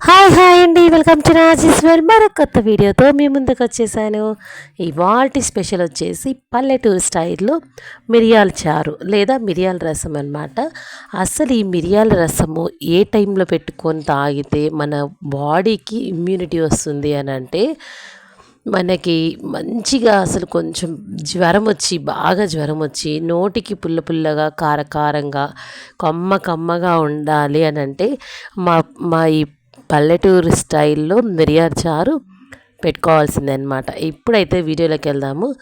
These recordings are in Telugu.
హాయ్ హాయ్ అండి. వెల్కమ్ టు రాజేశ్వర్ మరొక కొత్త వీడియోతో మీ ముందుకు వచ్చేసాను. ఇవాల్టి స్పెషల్ వచ్చేసి పల్లెటూరు స్టైల్లో మిరియాల చారు లేదా మిరియాల రసం అన్నమాట. అసలు ఈ మిరియాల రసము ఏ టైంలో పెట్టుకొని తాగితే మన బాడీకి ఇమ్యూనిటీ వస్తుంది అని అంటే మనకి మంచిగా అసలు కొంచెం జ్వరం వచ్చి బాగా జ్వరం వచ్చి నోటికి పుల్ల పుల్లగా కారకారంగా కమ్మ కమ్మగా ఉండాలి అని అంటే మా మా ఈ పల్లెటూరు స్టైల్లో మిరియాల చారు పెట్టుకోవాల్సిందే అనమాట ఇప్పుడైతే వీడియోలోకి వెళ్దాము.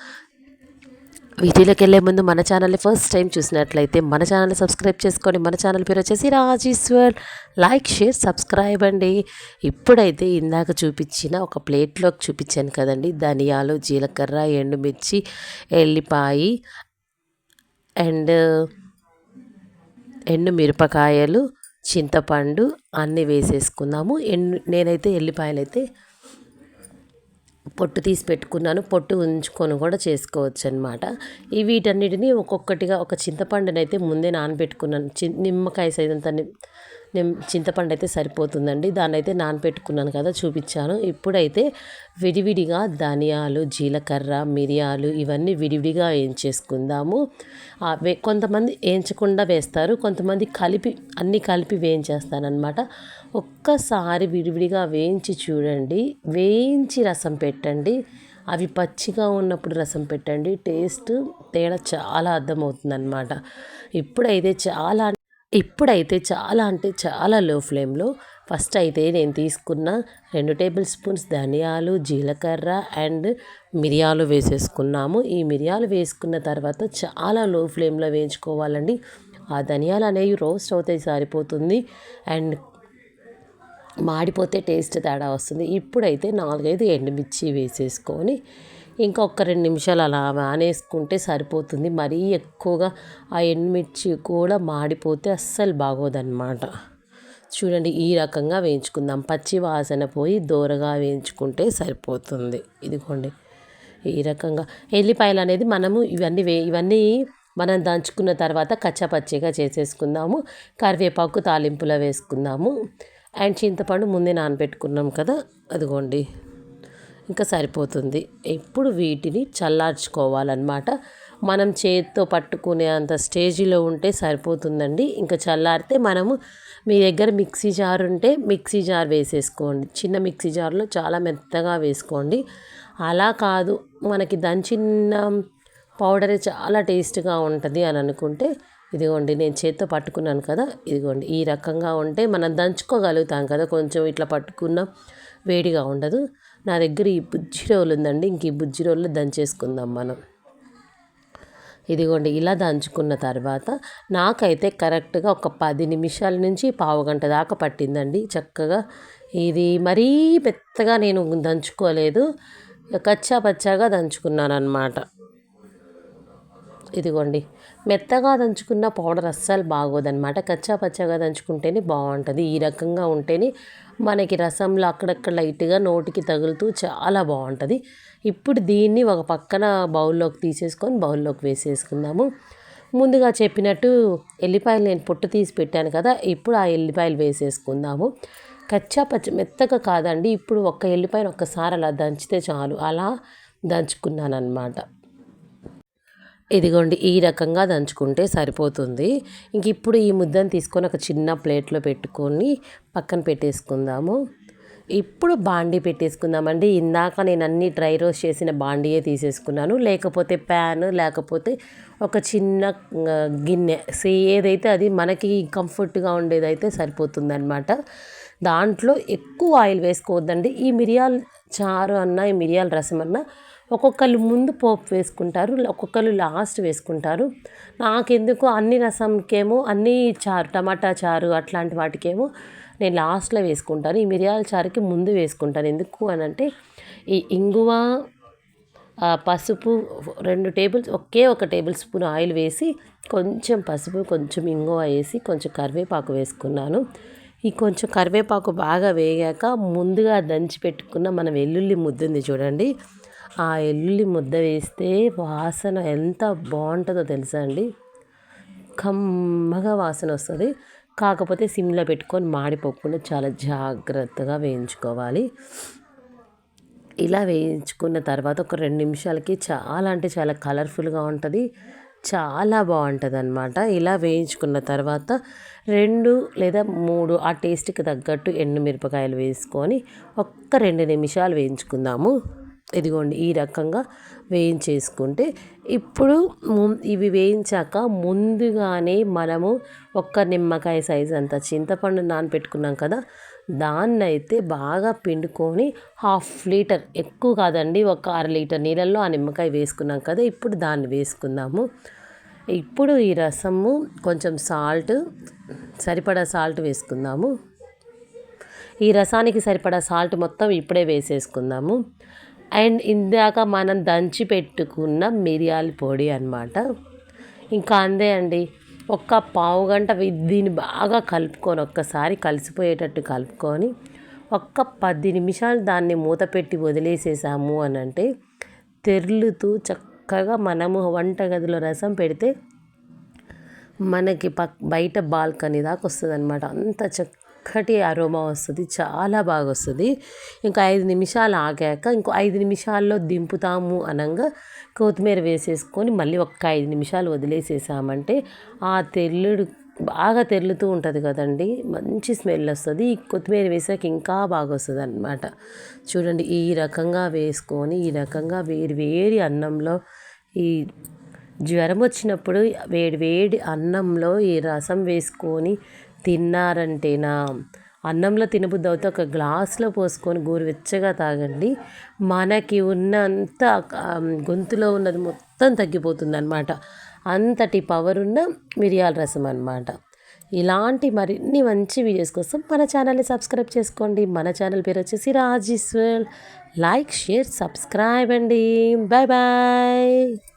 వీడియోలోకి వెళ్ళే ముందు మన ఛానల్ని ఫస్ట్ టైం చూసినట్లయితే మన ఛానల్ని సబ్స్క్రైబ్ చేసుకోండి మన ఛానల్ పేరు వచ్చేసి రాజేశ్వర్. లైక్ షేర్ సబ్స్క్రైబ్ అండి. ఇప్పుడైతే ఇందాక చూపించిన ఒక ప్లేట్లోకి చూపించాను కదండి. ధనియాలు జీలకర్ర ఎండుమిర్చి ఎల్లిపాయి అండ్ ఎండు మిరపకాయలు చింతపండు అన్నీ వేసేసుకుందాము ఎండు నేనైతే ఎల్లిపాయలు అయితే పొట్టు తీసి పెట్టుకున్నాను. పొట్టు ఉంచుకొని కూడా చేసుకోవచ్చు అనమాట ఈ వీటన్నిటిని ఒక్కొక్కటిగా ఒక చింతపండునైతే ముందే నానబెట్టుకున్నాను. చి నిమ్మకాయ సైజంత నేను చింతపండు అయితే సరిపోతుందండి. దాన్ని అయితే నానబెట్టుకున్నాను కదా చూపించాను. ఇప్పుడైతే విడివిడిగా ధనియాలు జీలకర్ర మిరియాలు ఇవన్నీ విడివిడిగా వేయించేసుకుందాము. కొంతమంది వేయించకుండా వేస్తారు. కొంతమంది కలిపి అన్నీ కలిపి వేయించేస్తానమాట ఒక్కసారి విడివిడిగా వేయించి చూడండి. వేయించి రసం పెట్టండి. అవి పచ్చిగా ఉన్నప్పుడు రసం పెట్టండి. టేస్ట్ తేడా చాలా అర్థమవుతుందన్నమాట. ఇప్పుడైతే చాలా ఇప్పుడైతే చాలా అంటే చాలా లో ఫ్లేమ్లో. ఫస్ట్ అయితే నేను తీసుకున్న రెండు టేబుల్ స్పూన్స్ ధనియాలు జీలకర్ర అండ్ మిరియాలు వేసేసుకున్నాము. ఈ మిరియాలు వేసుకున్న తర్వాత చాలా లో ఫ్లేమ్లో వేయించుకోవాలండి. ఆ ధనియాలు అనేవి రోస్ట్ అవుతాయి సరిపోతుంది. అండ్ మాడిపోతే టేస్ట్ తేడా వస్తుంది. ఇప్పుడైతే నాలుగైదు ఎండుమిర్చి వేసేసుకొని ఇంకొక రెండు నిమిషాలు అలా మానేసుకుంటే సరిపోతుంది. మరీ ఎక్కువగా ఆ ఎండుమిర్చి కూడా మాడిపోతే అస్సలు బాగోదన్నమాట. చూడండి ఈ రకంగా వేయించుకుందాం. పచ్చి వాసన పోయి దూరగా వేయించుకుంటే సరిపోతుంది. ఇదిగోండి ఈ రకంగా. ఎల్లిపాయలు అనేది మనము ఇవన్నీ వే ఇవన్నీ మనం దంచుకున్న తర్వాత కచ్చపచ్చిగా చేసేసుకుందాము. కరివేపాకు తాలింపులో వేసుకుందాము. అండ్ చింతపండు ముందే నానబెట్టుకున్నాం కదా అదిగోండి. ఇంకా సరిపోతుంది. ఇప్పుడు వీటిని చల్లార్చుకోవాలన్నమాట. మనం చేతితో పట్టుకునే అంత స్టేజీలో ఉంటే సరిపోతుందండి. ఇంకా చల్లారితే మనము మీ దగ్గర మిక్సీ జార్ ఉంటే మిక్సీ జార్ వేసేసుకోండి. చిన్న మిక్సీ జార్లో చాలా మెత్తగా వేసుకోండి. అలా కాదు మనకి దంచిన పౌడరే చాలా టేస్ట్గా ఉంటుంది అని అనుకుంటే ఇదిగోండి నేను చేత్తో పట్టుకున్నాను కదా ఇదిగోండి. ఈ రకంగా ఉంటే మనం దంచుకోగలుగుతాం కదా కొంచెం ఇట్లా పట్టుకున్న వేడిగా ఉండదు. నా దగ్గర ఈ బుజ్జి రోలు ఉందండి ఇంక ఈ బుజ్జి రోలు దంచేసుకుందాం మనం. ఇదిగోండి ఇలా దంచుకున్న తర్వాత నాకైతే కరెక్ట్గా ఒక పది నిమిషాల నుంచి పావు గంట దాకా పట్టిందండి. చక్కగా ఇది మరీ పెద్దగా నేను దంచుకోలేదు కచ్చా పచ్చాగా దంచుకున్నాను అనమాట ఇదిగోండి. మెత్తగా దంచుకున్న పౌడర్ అస్సలు బాగోదన్నమాట. కచ్చా పచ్చగా దంచుకుంటేనే బాగుంటుంది. ఈ రకంగా ఉంటేనే మనకి రసంలో అక్కడక్కడ లైట్గా నోటికి తగులుతూ చాలా బాగుంటుంది. ఇప్పుడు దీన్ని ఒక పక్కన బౌల్లోకి తీసేసుకొని బౌల్లోకి వేసేసుకుందాము. ముందుగా చెప్పినట్టు ఎల్లిపాయలు నేను పొట్టు తీసి పెట్టాను కదా ఇప్పుడు ఆ ఎల్లిపాయలు వేసేసుకుందాము. కచ్చా పచ్చ మెత్తగా కాదండి ఇప్పుడు ఒక్క ఎల్లిపాయను ఒక్కసారి అలా దంచితే చాలు. అలా దంచుకున్నాను అనమాట ఇదిగోండి ఈ రకంగా దంచుకుంటే సరిపోతుంది. ఇంక ఇప్పుడు ఈ ముద్దను తీసుకొని ఒక చిన్న ప్లేట్లో పెట్టుకొని పక్కన పెట్టేసుకుందాము. ఇప్పుడు బాండీ పెట్టేసుకుందామండి. ఇందాక నేను అన్ని డ్రై రోస్ట్ చేసిన బాండీయే తీసేసుకున్నాను. లేకపోతే ప్యాన్ లేకపోతే ఒక చిన్న గిన్నె. సే ఏదైతే అది మనకి కంఫర్ట్గా ఉండేదైతే సరిపోతుందన్నమాట. దాంట్లో ఎక్కువ ఆయిల్ వేసుకోవద్దండి. ఈ మిరియాల చారు అన్న ఈ మిరియాల రసం అన్నా ఒక్కొక్కరు ముందు పోపు వేసుకుంటారు ఒక్కొక్కరు లాస్ట్ వేసుకుంటారు. నాకెందుకు అన్ని రసంకేమో అన్ని చారు టమాటా చారు అట్లాంటి వాటికేమో నేను లాస్ట్లో వేసుకుంటాను. ఈ మిరియాల చారుకి ముందు వేసుకుంటాను. ఎందుకు అని అంటే ఈ ఇంగువ పసుపు రెండు టేబుల్స్ ఒకే ఒక టేబుల్ స్పూన్ ఆయిల్ వేసి కొంచెం పసుపు కొంచెం ఇంగువ వేసి కొంచెం కరివేపాకు వేసుకున్నాను. ఈ కొంచెం కరివేపాకు బాగా వేగాక ముందుగా దంచి పెట్టుకున్న మన వెల్లుల్లి ముద్దుంది చూడండి. ఆ ఎల్లుల్లి ముద్ద వేస్తే వాసన ఎంత బాగుంటుందో తెలుసా అండి? కమ్మగా వాసన వస్తుంది. కాకపోతే సిమ్లో పెట్టుకొని మాడిపోకుండా చాలా జాగ్రత్తగా వేయించుకోవాలి. ఇలా వేయించుకున్న తర్వాత ఒక రెండు నిమిషాలకి చాలా అంటే చాలా కలర్ఫుల్గా ఉంటుంది. చాలా బాగుంటుంది అనమాట ఇలా వేయించుకున్న తర్వాత రెండు లేదా మూడు ఆ టేస్ట్కి తగ్గట్టు ఎండు మిరపకాయలు వేసుకొని ఒక్క రెండు నిమిషాలు వేయించుకుందాము. ఇదిగోండి ఈ రకంగా వేయించేసుకుంటే ఇప్పుడు ఇవి వేయించాక ముందుగానే మనము ఒక్క నిమ్మకాయ సైజ్ అంత చింతపండు నానపెట్టుకున్నాం కదా దాన్ని అయితే బాగా పిండుకొని హాఫ్ లీటర్ ఎక్కువ కాదండి ఒక అర లీటర్ నీళ్ళల్లో ఆ నిమ్మకాయ వేసుకున్నాం కదా ఇప్పుడు దాన్ని వేసుకుందాము. ఇప్పుడు ఈ రసము కొంచెం సాల్ట్ సరిపడా సాల్ట్ వేసుకుందాము. ఈ రసానికి సరిపడా సాల్ట్ మొత్తం ఇప్పుడే వేసేసుకుందాము. అండ్ ఇందాక మనం దంచి పెట్టుకున్న మిరియాల పొడి అనమాట ఇంకా అందే అండి. ఒక్క పావు గంట దీన్ని బాగా కలుపుకొని ఒక్కసారి కలిసిపోయేటట్టు కలుపుకొని ఒక్క పది నిమిషాలు దాన్ని మూత పెట్టి వదిలేసేసాము అని అంటే తెర్లుతూ చక్కగా మనము వంటగదిలో రసం పెడితే మనకి పక్ బయట బాల్కనీ దాకా వస్తుంది అనమాట అంత చక్క చక్కటి అరోమా వస్తుంది చాలా బాగా వస్తుంది ఇంకా ఐదు నిమిషాలు ఆగాక ఇంకో ఐదు నిమిషాల్లో దింపుతాము అనగా కొత్తిమీర వేసేసుకొని మళ్ళీ ఒక్క ఐదు నిమిషాలు వదిలేసేసామంటే ఆ తెల్లుడు బాగా తెల్లుతూ ఉంటుంది కదండి మంచి స్మెల్ వస్తుంది. ఈ కొత్తిమీర వేసాక ఇంకా బాగా వస్తుంది అనమాట చూడండి ఈ రకంగా వేసుకొని ఈ రకంగా వేడి వేడి అన్నంలో ఈ జ్వరం వచ్చినప్పుడు వేడి వేడి అన్నంలో ఈ రసం వేసుకొని తిన్నారంటేనా? అన్నంలో తినబుద్ధి అవుతే ఒక గ్లాస్లో పోసుకొని గోరువెచ్చగా తాగండి. మనకి ఉన్నంత గొంతులో ఉన్నది మొత్తం తగ్గిపోతుంది అనమాట అంతటి పవర్ ఉన్న మిరియాల రసం అనమాట ఇలాంటి మరిన్ని మంచి వీడియోస్ కోసం మన ఛానల్ని సబ్స్క్రైబ్ చేసుకోండి. మన ఛానల్ పేరు వచ్చేసి రాజీశ్వర్. లైక్ షేర్ సబ్స్క్రైబ్ అండి. Bye bye